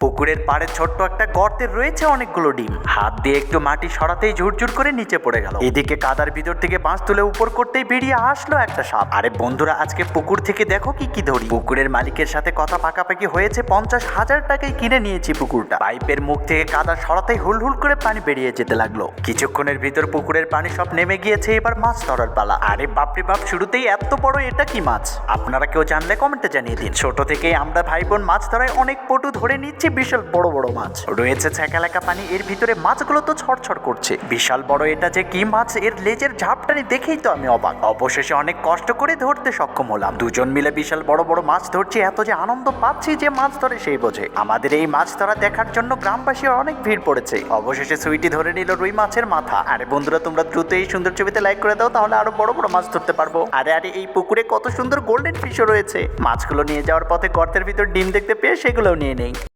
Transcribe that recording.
পুকুরের পাড়ে ছোট্ট একটা গর্তের রয়েছে অনেকগুলো ডিম। হাত দিয়ে একটু মাটি সরাতেই ঝুরঝুর করে নিচে পড়ে গেল। এদিকে কাদার ভিতর থেকে বাঁশ তুলে উপর করতেই বেরিয়ে আসলো একটা সাপ। আরে বন্ধুরা, আজকে পুকুর থেকে দেখো কি কি ধরি। পুকুরের মালিকের সাথে কথা পাকাপাকি হয়েছে পঞ্চাশ হাজার টাকায় কিনে নিয়েছি পুকুরটা। পাইপের মুখ থেকে কাদা সরাতেই হুল হুল করে পানি বেরিয়ে যেতে লাগল। কিছুক্ষণের ভিতর পুকুরের পানি সব নেমে গিয়েছে এবার মাছ ধরার পালা। আরে বাপরে বাপ, শুরুতেই এত বড় এটা কি মাছ? আপনারা কেউ জানলে কমেন্টে জানিয়ে দিন। ছোট থেকেই আমরা ভাই বোন মাছ ধরায় অনেক পটু ধরে নিচ্ছি বিশাল বড় বড় মাছ। রয়েছে ছ্যাঁকালেকা পানি, এর ভিতরে মাছগুলো তো ছড়ছড় করছে। বিশাল বড় এটা যে কি মাছ, এর লেজের ঝাপটানি দেখেই তো আমি অবাক। অবশেষে অনেক কষ্ট করে ধরতে সক্ষম হলাম। দুজন মিলে বিশাল বড় বড় মাছ ধরছি, এত যে আনন্দ পাচ্ছি যে মাছ ধরে সেই বোঝে। আমাদের এই মাছ ধরা দেখার জন্য গ্রামবাসী অনেক ভিড় পড়েছে। অবশেষে সুইটি ধরে নিল রুই মাছের মাথা। আরে বন্ধুরা, তোমরা দ্রুত এই সুন্দর ছবিতে লাইক করে দাও, তাহলে আরও বড় বড় মাছ ধরতে পারব। আরে আরে, এই পুকুরে কত সুন্দর গোল্ডেন ফিশও রয়েছে। মাছগুলো নিয়ে যাওয়ার পথে গর্তের ভিতর ডিম দেখতে পেয়ে সেগুলোও নিয়ে নেই।